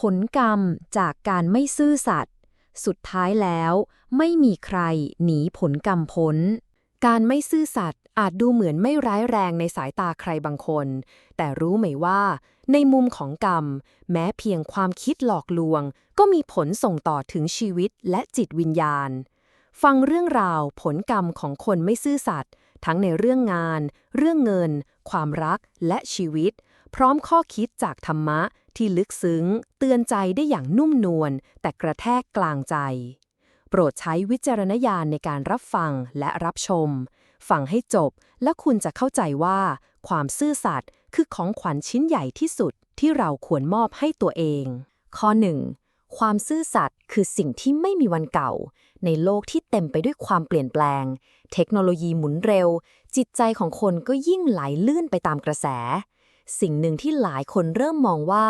ผลกรรมจากการไม่ซื่อสัตย์สุดท้ายแล้วไม่มีใครหนีผลกรรมพ้น การไม่ซื่อสัตย์อาจดูเหมือนไม่ร้ายแรงในสายตาใครบางคน แต่รู้ไหมว่า ในมุมของกรรม แม้เพียงความคิดหลอกลวง ก็มีผลส่งต่อถึงชีวิตและจิตวิญญาณ ฟังเรื่องราวผลกรรมของคนไม่ซื่อสัตย์ทั้งในเรื่องงาน เรื่องเงิน ความรักและชีวิต พร้อมข้อคิดจากธรรมะที่ลึกซึ้ง เตือนใจได้อย่างนุ่มนวลแต่กระแทกกลางใจ โปรดใช้วิจารณญาณในการรับฟังและรับชม ฟังให้จบและคุณจะเข้าใจว่า ความซื่อสัตย์คือของขวัญชิ้นใหญ่ที่สุดที่เราควรมอบให้ตัวเอง ข้อ 1. ความซื่อสัตย์คือสิ่งที่ไม่มีวันเก่า ในโลกที่เต็มไปด้วยความเปลี่ยนแปลง เทคโนโลยีหมุนเร็ว จิตใจของคนก็ยิ่งไหลลื่นไปตามกระแส สิ่งหนึ่งที่หลายคนเริ่มมองว่า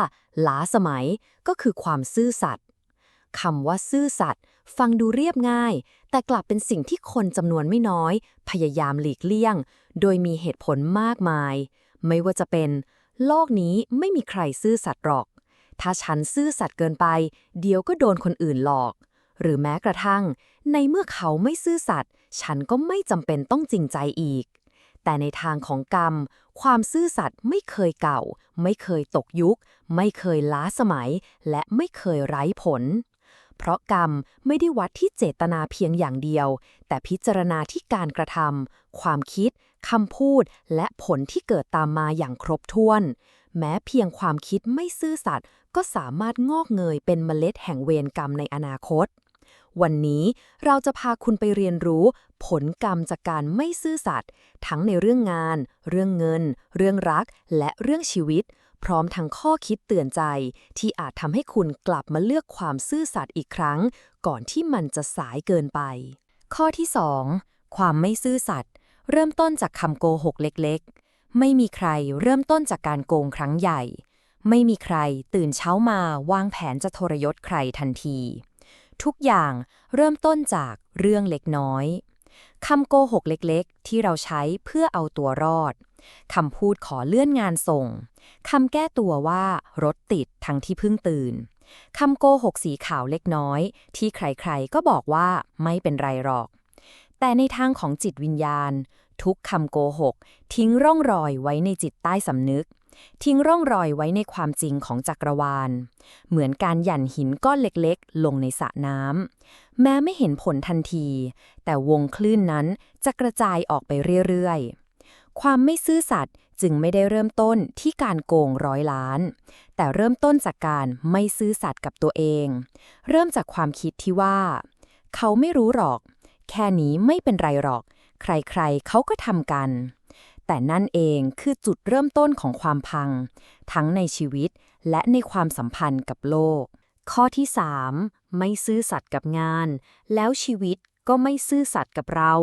ล้าสมัยก็คือความซื่อสัตย์คำว่าซื่อสัตย์ฟังดูเรียบง่าย แต่กลับเป็นสิ่งที่คนจำนวนไม่น้อย พยายามหลีกเลี่ยง โดยมีเหตุผลมากมาย ไม่ว่าจะเป็น โลกนี้ไม่มีใครซื่อสัตย์หรอก ถ้าฉันซื่อสัตย์เกินไป เดี๋ยวก็โดนคนอื่นหลอก หรือแม้กระทั่ง ในเมื่อเขาไม่ซื่อสัตย์ฉันก็ไม่จำเป็นต้องจริงใจอีก แต่ในทางของกรรม ความซื่อสัตย์ไม่เคยเก่า ไม่เคยตกยุค ไม่เคยล้าสมัย และไม่เคยไร้ผล เพราะกรรมไม่ได้วัดที่เจตนาเพียงอย่างเดียว แต่พิจารณาที่การกระทำความคิดคำพูด และผลที่เกิดตามมาอย่างครบถ้วน แม้เพียงความคิดไม่ซื่อสัตย์ก็สามารถงอกเงยเป็นเมล็ดแห่งเวรกรรมในอนาคต วันนี้เราจะพาคุณไปเรียนรู้ ผลกรรมจากการไม่ซื่อสัตย์ทั้งในเรื่องงาน เรื่องเงิน เรื่องรัก และเรื่องชีวิต พร้อมทั้งข้อคิดเตือนใจ ที่อาจทำให้คุณกลับมาเลือกความซื่อสัตย์อีกครั้ง ก่อนที่มันจะสายเกินไป ข้อที่ 2 ความไม่ซื่อสัตย์เริ่มต้นจากคำโกหกเล็กๆ ไม่มีใครเริ่มต้นจากการโกงครั้งใหญ่ ไม่มีใครตื่นเช้ามาวางแผนจะทรยศใครทันที ทุกอย่างเริ่มต้นจากเรื่องเล็กน้อยคำโกหกเล็กๆ ที่เราใช้เพื่อเอาตัวรอดคำพูดขอเลื่อนงานส่งคำแก้ตัวว่ารถติดทั้งที่เพิ่งตื่นคำโกหกสีขาวเล็กน้อย ที่ใครๆก็บอกว่าไม่เป็นไรหรอก แต่ในทางของจิตวิญญาณ ทุกคำโกหก ทิ้งร่องรอยไว้ในจิตใต้สำนึก ทิ้งร่องรอยไว้ในความจริงของจักรวาล เหมือนการหยั่นหินก้อนเล็กๆ ลงในสระน้ำแม้ไม่เห็นผลทันที แต่วงคลื่นนั้นจะกระจายออกไปเรื่อยๆ ความไม่ซื่อสัตย์จึงไม่ได้เริ่มต้นที่การโกงร้อยล้าน แต่เริ่มต้นจากการไม่ซื่อสัตย์กับตัวเอง เริ่มจากความคิดที่ว่า เขาไม่รู้หรอก แค่นี้ไม่เป็นไรหรอก ใครๆเขาก็ทำกัน แต่นั่นเองคือจุดเริ่มต้นของความพัง ทั้งในชีวิตและในความสัมพันธ์กับโลก ข้อที่ 3 ไม่ซื่อสัตย์กับงาน แล้วชีวิตก็ไม่ซื่อสัตย์กับเรา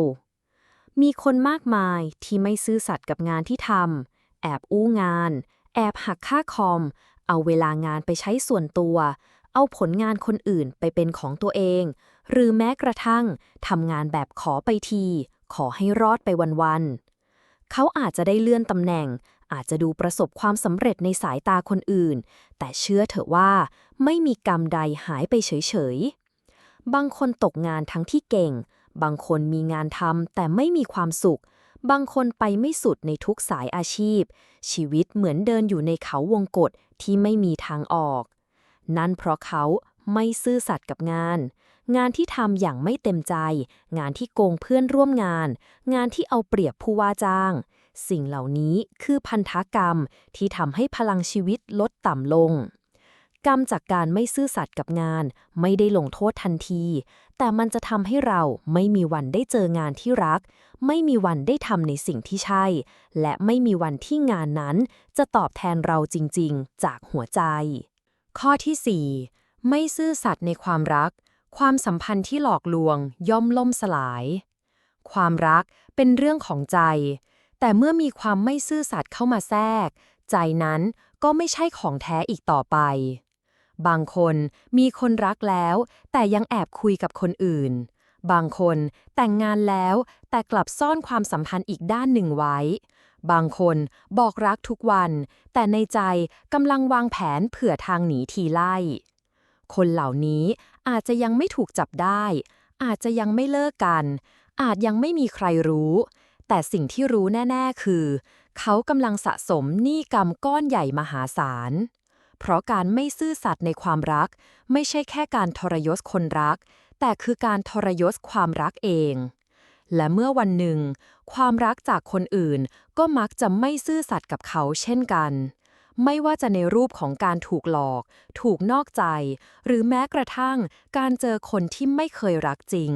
มีคนมากมายที่ไม่ซื่อสัตย์กับงานที่ทำแอบอู้งาน แอบหักค่าคอม เอาเวลางานไปใช้ส่วนตัว เอาผลงานคนอื่นไปเป็นของตัวเอง หรือแม้กระทั่งทำงานแบบขอไปที ขอให้รอดไปวันๆ เขาอาจจะได้เลื่อนตำแหน่ง อาจจะดูประสบความสำเร็จในสายตาคนอื่น แต่เชื่อเถอะว่า ไม่มีกรรมใดหายไปเฉยๆ บางคนตกงานทั้งที่เก่ง บางคนมีงานทำแต่ไม่มีความสุข บางคนไปไม่สุดในทุกสายอาชีพ ชีวิตเหมือนเดินอยู่ในเขาวงกฏที่ไม่มีทางออก นั่นเพราะเขา ไม่ซื่อสัตย์กับงาน งานที่ทำอย่างไม่เต็มใจ งานที่โกงเพื่อนร่วมงาน งานที่เอาเปรียบผู้ว่าจ้าง สิ่งเหล่านี้คือพันธกรรมที่ทำให้พลังชีวิตลดต่ำลง กรรมจากการไม่ซื่อสัตย์กับงาน ไม่ได้ลงโทษทันที แต่มันจะทำให้เราไม่มีวันได้เจองานที่รัก ไม่มีวันได้ทำในสิ่งที่ใช่ และไม่มีวันที่งานนั้นจะตอบแทนเราจริง ๆ จากหัวใจ ข้อที่ 4 ไม่ซื่อสัตย์ในความรัก ความสัมพันธ์ที่หลอกลวง ย่อมล่มสลาย ความรักเป็นเรื่องของใจ แต่เมื่อมีความไม่ซื่อสัตย์เข้ามาแทรก ใจนั้นก็ไม่ใช่ของแท้อีกต่อไป บางคนมีคนรักแล้ว แต่ยังแอบคุยกับคนอื่น บางคนแต่งงานแล้ว แต่กลับซ่อนความสัมพันธ์อีกด้านหนึ่งไว้ บางคนบอกรักทุกวัน แต่ในใจกำลังวางแผนเผื่อทางหนีทีไล่ คนเหล่านี้อาจจะยังไม่ถูกจับได้ อาจจะยังไม่เลิกกัน อาจยังไม่มีใครรู้ แต่สิ่งที่รู้แน่ ๆ คือ เขากำลังสะสมหนี้กรรมก้อนใหญ่มหาศาล เพราะการไม่ซื่อสัตย์ในความรัก ไม่ใช่แค่การทรยศคนรัก แต่คือการทรยศความรักเอง และเมื่อวันหนึ่ง ความรักจากคนอื่นก็มักจะไม่ซื่อสัตย์กับเขาเช่นกัน ไม่ว่าจะในรูปของการถูกหลอก ถูกนอกใจ หรือแม้กระทั่งการเจอคนที่ไม่เคยรักจริง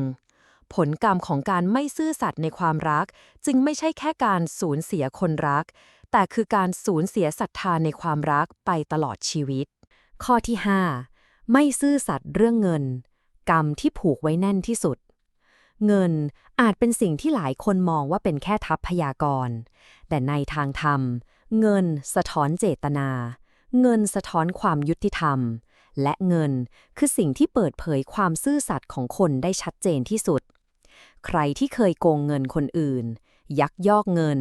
ผลกรรมของการไม่ซื่อสัตย์ในความรัก จึงไม่ใช่แค่การสูญเสียคนรัก แต่คือการสูญเสียศรัทธาในความรักไปตลอดชีวิต ข้อที่ 5 ไม่ซื่อสัตย์เรื่องเงิน กรรมที่ผูกไว้แน่นที่สุดเงินอาจเป็นสิ่งที่หลายคนมองว่าเป็นแค่ทัพพยากร แต่ในทางธรรม เงินสะท้อนเจตนา เงินสะท้อนความยุติธรรม และเงินคือสิ่งที่เปิดเผยความซื่อสัตย์ของคนได้ชัดเจนที่สุด ใครที่เคยโกงเงินคนอื่น ยักยอกเงิน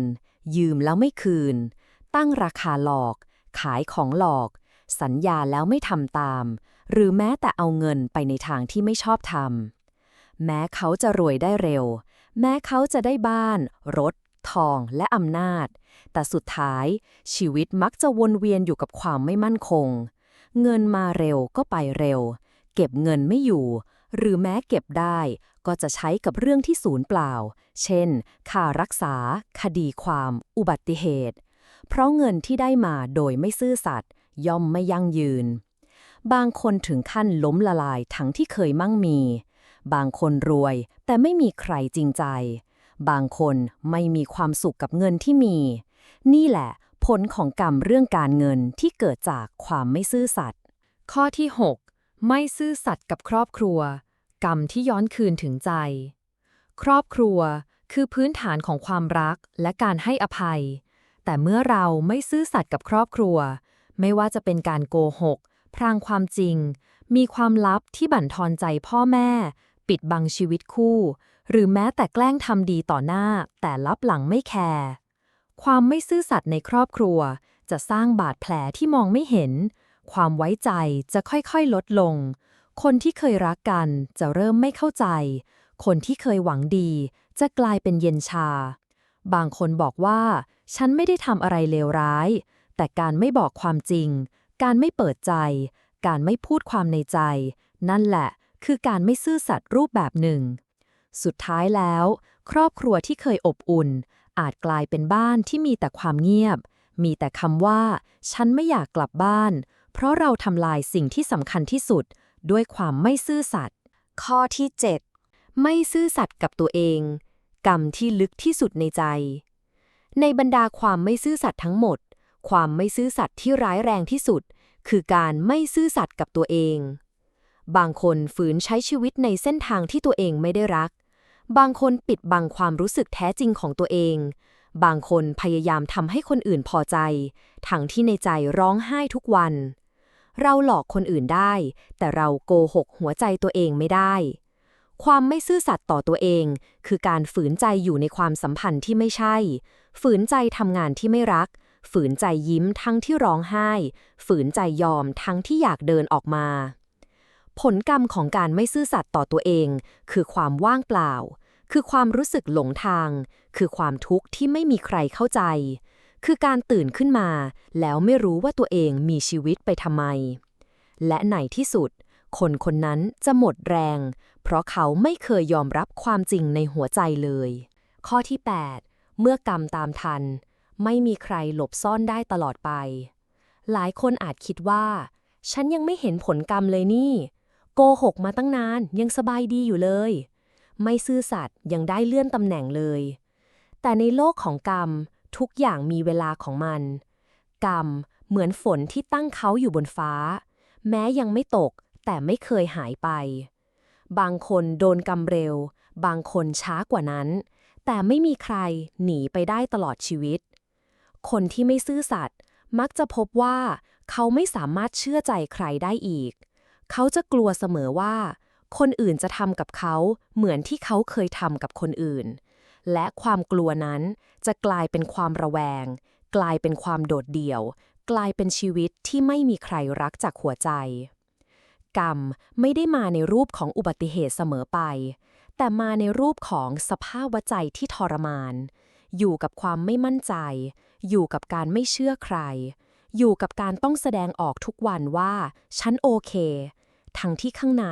ยืมแล้วไม่คืน ตั้งราคาหลอก ขายของหลอก สัญญาแล้วไม่ทำตาม หรือแม้แต่เอาเงินไปในทางที่ไม่ชอบทำแม้เขาจะรวยได้เร็ว แม้เขาจะได้บ้าน รถ ทองและอำนาจ แต่สุดท้ายชีวิตมักจะวนเวียนอยู่กับความไม่มั่นคง เงินมาเร็วก็ไปเร็ว เก็บเงินไม่อยู่ หรือแม้เก็บได้ก็จะใช้กับเรื่องที่สูญเปล่า เช่น ค่ารักษา คดีความ อุบัติเหตุ เพราะเงินที่ได้มาโดยไม่ซื่อสัตย์ย่อมไม่ยั่งยืน บางคนถึงขั้นล้มละลายทั้งที่เคยมั่งมี บางคนรวยแต่ไม่มีใครจริงใจ บางคนไม่มีความสุขกับเงินที่มี นี่แหละผลของกรรมเรื่องการเงินที่เกิดจากความไม่ซื่อสัตย์ข้อที่ 6 ไม่ซื่อสัตย์กับครอบครัว กรรมที่ย้อนคืนถึงใจ ครอบครัวคือพื้นฐานของความรักและการให้อภัย แต่เมื่อเราไม่ซื่อสัตย์กับครอบครัว ไม่ว่าจะเป็นการโกหก พรางความจริง มีความลับที่บั่นทอนใจพ่อแม่ ปิดบังชีวิตคู่ หรือแม้แต่แกล้งทำดีต่อหน้า แต่ลับหลังไม่แคร์ความไม่ซื่อสัตย์ในครอบครัว จะสร้างบาดแผลที่มองไม่เห็น ความไว้ใจจะค่อยๆลดลง คนที่เคยรักกันจะเริ่มไม่เข้าใจ คนที่เคยหวังดีจะกลายเป็นเย็นชา บางคนบอกว่า ฉันไม่ได้ทำอะไรเลวร้าย แต่การไม่บอกความจริง การไม่เปิดใจ การไม่พูดความในใจ นั่นแหละคือการไม่ซื่อสัตย์รูปแบบหนึ่ง สุดท้ายแล้ว ครอบครัวที่เคยอบอุ่น อาจกลายเป็นบ้านที่มีแต่ความเงียบ มีแต่คำว่า ฉันไม่อยากกลับบ้าน เพราะเราทำลายสิ่งที่สำคัญที่สุด ด้วยความไม่ซื่อสัตย์ข้อที่ 7 ไม่ซื่อสัตย์กับตัวเอง กรรมที่ลึกที่สุดในใจ ในบรรดาความไม่ซื่อสัตย์ทั้งหมด ความไม่ซื่อสัตย์ที่ร้ายแรงที่สุด คือการไม่ซื่อสัตย์กับตัวเองบางคนฝืนใช้ชีวิตในเส้นทางที่ตัวเองไม่ได้รัก บางคนปิดบังความรู้สึกแท้จริงของตัวเอง บางคนพยายามทำให้คนอื่นพอใจ ทั้งที่ในใจร้องไห้ทุกวัน เราหลอกคนอื่นได้ แต่เราโกหกหัวใจตัวเองไม่ได้ ความไม่ซื่อสัตย์ต่อตัวเอง คือการฝืนใจอยู่ในความสัมพันธ์ที่ไม่ใช่ ฝืนใจทำงานที่ไม่รัก ฝืนใจยิ้มทั้งที่ร้องไห้ ฝืนใจยอมทั้งที่อยากเดินออกมาผลกรรมของการไม่ซื่อสัตย์ต่อตัวเอง คือความว่างเปล่า คือความรู้สึกหลงทาง คือความทุกข์ที่ไม่มีใครเข้าใจ คือการตื่นขึ้นมา แล้วไม่รู้ว่าตัวเองมีชีวิตไปทำไม และในที่สุด คนคนนั้นจะหมดแรง เพราะเขาไม่เคยยอมรับความจริงในหัวใจเลย ข้อที่ 8 เมื่อกรรมตามทัน ไม่มีใครหลบซ่อนได้ตลอดไป หลายคนอาจคิดว่า ฉันยังไม่เห็นผลกรรมเลยนี่ โกหกมาตั้งนานยังสบายดีอยู่เลย ไม่ซื่อสัตย์ยังได้เลื่อนตำแหน่งเลย แต่ในโลกของกรรมทุกอย่างมีเวลาของมัน กรรมเหมือนฝนที่ตั้งเขาอยู่บนฟ้า แม้ยังไม่ตกแต่ไม่เคยหายไป บางคนโดนกรรมเร็ว บางคนช้ากว่านั้น แต่ไม่มีใครหนีไปได้ตลอดชีวิต คนที่ไม่ซื่อสัตย์มักจะพบว่า เขาไม่สามารถเชื่อใจใครได้อีก เขาจะกลัวเสมอว่า คนอื่นจะทำกับเขาเหมือนที่เขาเคยทำกับคนอื่น และความกลัวนั้นจะกลายเป็นความระแวง กลายเป็นความโดดเดี่ยว กลายเป็นชีวิตที่ไม่มีใครรักจากหัวใจ กรรมไม่ได้มาในรูปของอุบัติเหตุเสมอไป แต่มาในรูปของสภาพวใจที่ทรมาน อยู่กับความไม่มั่นใจ อยู่กับการไม่เชื่อใคร อยู่กับการต้องแสดงออกทุกวันว่า ฉันโอเค ทั้งที่ข้างใน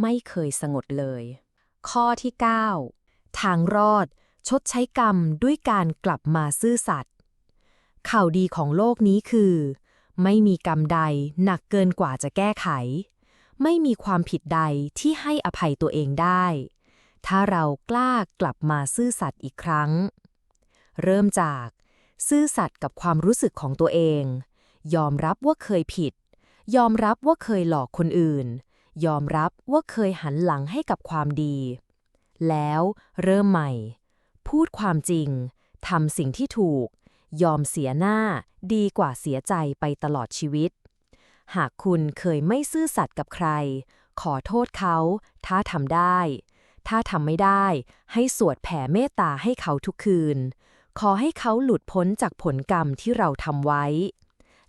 ไม่เคยสงบเลย ข้อที่ 9 ทางรอด ชดใช้กรรมด้วยการกลับมาซื่อสัตย์ข่าวดีของโลกนี้คือ ไม่มีกรรมใดหนักเกินกว่าจะแก้ไข ไม่มีความผิดใดที่ให้อภัยตัวเองได้ ถ้าเรากล้ากลับมาซื่อสัตย์อีกครั้ง เริ่มจาก ซื่อสัตย์กับความรู้สึกของตัวเอง ยอมรับว่าเคยผิด ยอมรับว่าเคยหลอกคนอื่น ยอมรับว่าเคยหันหลังให้กับความดี แล้วเริ่มใหม่ พูดความจริงทำสิ่งที่ถูก ยอมเสียหน้าดีกว่าเสียใจไปตลอดชีวิต หากคุณเคยไม่ซื่อสัตย์กับใคร ขอโทษเขา ถ้าทำได้ ถ้าทำไม่ได้ ให้สวดแผ่เมตตาให้เขาทุกคืน ขอให้เขาหลุดพ้นจากผลกรรมที่เราทำไว้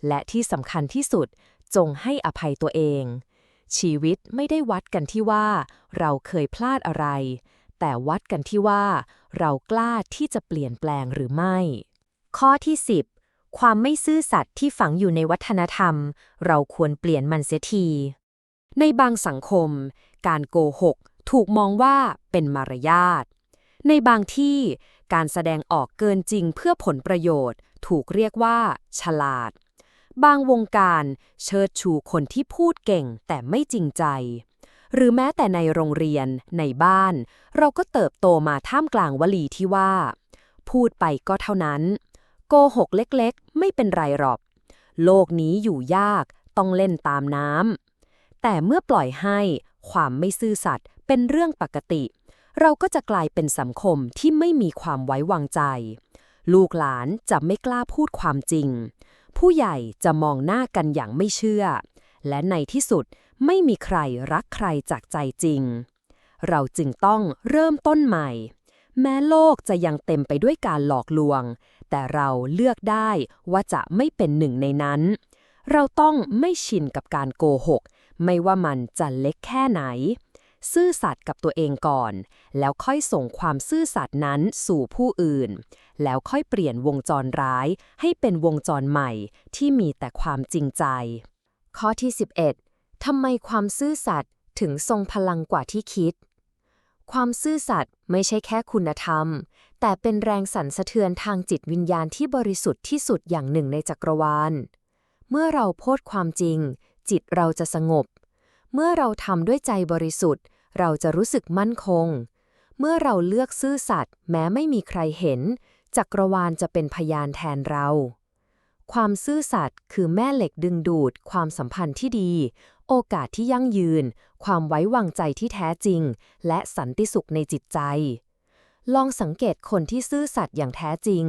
และที่สำคัญที่สุดจงให้อภัยตัวเอง ชีวิตไม่ได้วัดกันที่ว่า เราเคยพลาดอะไร แต่วัดกันที่ว่า เรากล้าที่จะเปลี่ยนแปลงหรือไม่ ข้อที่ 10 ความไม่ซื่อสัตย์ที่ฝังอยู่ในวัฒนธรรม เราควรเปลี่ยนมันเสียที ในบางสังคม การโกหกถูกมองว่าเป็นมารยาท ในบางที่การแสดงออกเกินจริงเพื่อผลประโยชน์ ถูกเรียกว่า ฉลาด บางวงการเชิดชูคนที่พูดเก่งแต่ไม่จริงใจ หรือแม้แต่ในโรงเรียน ในบ้าน เราก็เติบโตมาท่ามกลางวลีที่ว่า พูดไปก็เท่านั้น โกหกเล็กๆ ไม่เป็นไรหรอก โลกนี้อยู่ยากต้องเล่นตามน้ำแต่เมื่อปล่อยให้ความไม่ซื่อสัตย์เป็นเรื่องปกติ เราก็จะกลายเป็นสังคมที่ไม่มีความไว้วางใจ ลูกหลานจะไม่กล้าพูดความจริง ผู้ใหญ่จะมองหน้ากันอย่างไม่เชื่อ และในที่สุดไม่มีใครรักใครจากใจจริง เราจึงต้องเริ่มต้นใหม่ แม้โลกจะยังเต็มไปด้วยการหลอกลวง แต่เราเลือกได้ว่าจะไม่เป็นหนึ่งในนั้น เราต้องไม่ชินกับการโกหก ไม่ว่ามันจะเล็กแค่ไหน ซื่อสัตย์กับตัวเองก่อน แล้วค่อยส่งความซื่อสัตย์นั้นสู่ผู้อื่น แล้วค่อยเปลี่ยนวงจรร้าย ให้เป็นวงจรใหม่ที่มีแต่ความจริงใจ ข้อที่ 11ทำไมความซื่อสัตย์ถึงทรงพลังกว่าที่คิด ความซื่อสัตย์ไม่ใช่แค่คุณธรรม แต่เป็นแรงสั่นสะเทือนทางจิตวิญญาณที่บริสุทธิ์ที่สุดอย่างหนึ่งในจักรวาล เมื่อเราโพดความจริง จิตเราจะสงบ เมื่อเราทำด้วยใจบริสุทธิ์ เราจะรู้สึกมั่นคง เมื่อเราเลือกซื่อสัตย์แม้ไม่มีใครเห็น จักรวาลจะเป็นพยานแทนเรา ความซื่อสัตย์คือแม่เหล็กดึงดูด ความสัมพันธ์ที่ดี โอกาสที่ยั่งยืน ความไว้วางใจที่แท้จริง และสันติสุขในจิตใจ ลองสังเกตคนที่ซื่อสัตย์อย่างแท้จริง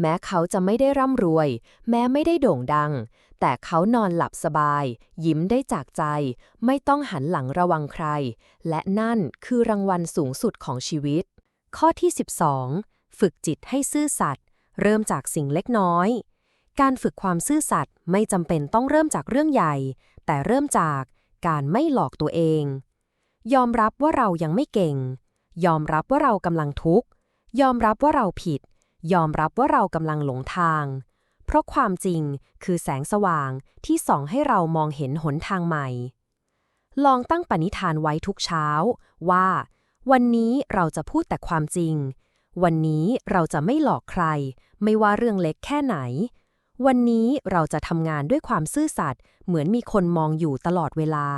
แม้เขาจะไม่ได้ร่ำรวย แม้ไม่ได้โด่งดัง แต่เขานอนหลับสบาย ยิ้มได้จากใจ ไม่ต้องหันหลังระวังใคร และนั่นคือรางวัลสูงสุดของชีวิต ข้อที่ 12 ฝึกจิตให้ซื่อสัตย์เริ่มจากสิ่งเล็กน้อย การฝึกความซื่อสัตย์ไม่จำเป็นต้องเริ่มจากเรื่องใหญ่ แต่เริ่มจากการไม่หลอกตัวเอง ยอมรับว่าเรายังไม่เก่ง ยอมรับว่าเรากำลังทุกข์ ยอมรับว่าเราผิด ยอมรับว่าเรากำลังหลงทาง เพราะความจริงคือแสงสว่างที่ส่องให้เรามองเห็นหนทางใหม่ ลองตั้งปณิธานไว้ทุกเช้า ว่า วันนี้เราจะพูดแต่ความจริง วันนี้เราจะไม่หลอกใคร ไม่ว่าเรื่องเล็กแค่ไหน วันนี้เราจะทำงานด้วยความซื่อสัตย์เหมือนมีคนมองอยู่ตลอดเวลา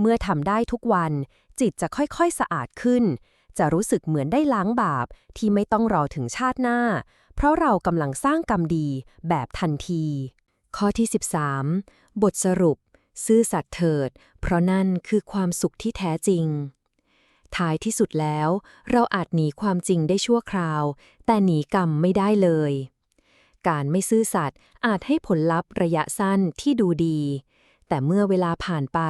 เมื่อทำได้ทุกวันจิตจะค่อยๆสะอาดขึ้น จะรู้สึกเหมือนได้ล้างบาปที่ไม่ต้องรอถึงชาติหน้า เพราะเรากำลังสร้างกรรมดีแบบทันที ข้อที่ 13 บทสรุป ซื่อสัตย์เถิด เพราะนั่นคือความสุขที่แท้จริง ท้ายที่สุดแล้ว เราอาจหนีความจริงได้ชั่วคราว แต่หนีกรรมไม่ได้เลย การไม่ซื่อสัตย์อาจให้ผลลัพธ์ระยะสั้นที่ดูดีแต่เมื่อเวลาผ่านไป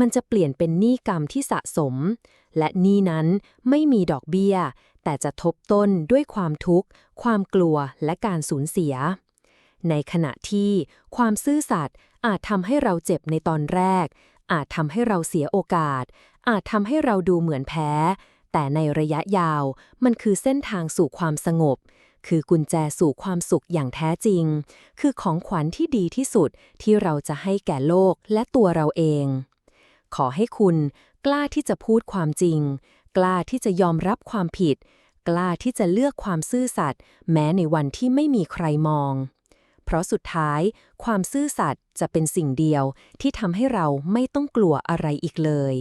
มันจะเปลี่ยนเป็นหนี้กรรมที่สะสม และหนี้นั้นไม่มีดอกเบี้ย แต่จะทบต้นด้วยความทุกข์ ความกลัวและการสูญเสีย ในขณะที่ความซื่อสัตย์อาจทำให้เราเจ็บในตอนแรก อาจทำให้เราเสียโอกาส อาจทำให้เราดูเหมือนแพ้ แต่ในระยะยาวมันคือเส้นทางสู่ความสงบ คือกุญแจสู่ความสุขอย่างแท้จริง คือของขวัญที่ดีที่สุดที่เราจะให้แก่โลกและตัวเราเอง ขอให้คุณกล้าที่จะพูดความจริง กล้าที่จะยอมรับความผิด กล้าที่จะเลือกความซื่อสัตย์แม้ในวันที่ไม่มีใครมอง เพราะสุดท้าย ความซื่อสัตย์จะเป็นสิ่งเดียวที่ทำให้เราไม่ต้องกลัวอะไรอีกเลย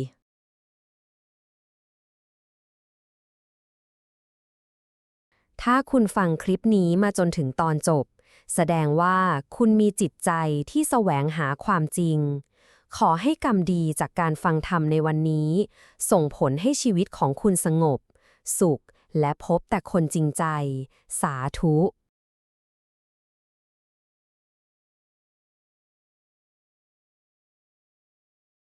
ถ้าคุณฟังคลิปนี้มาจนถึงตอนจบ แสดงว่าคุณมีจิตใจที่แสวงหาความจริง ขอให้กรรมดีจากการฟังธรรมในวันนี้ ส่งผลให้ชีวิตของคุณสงบ สุขและพบแต่คนจริงใจ สาธุ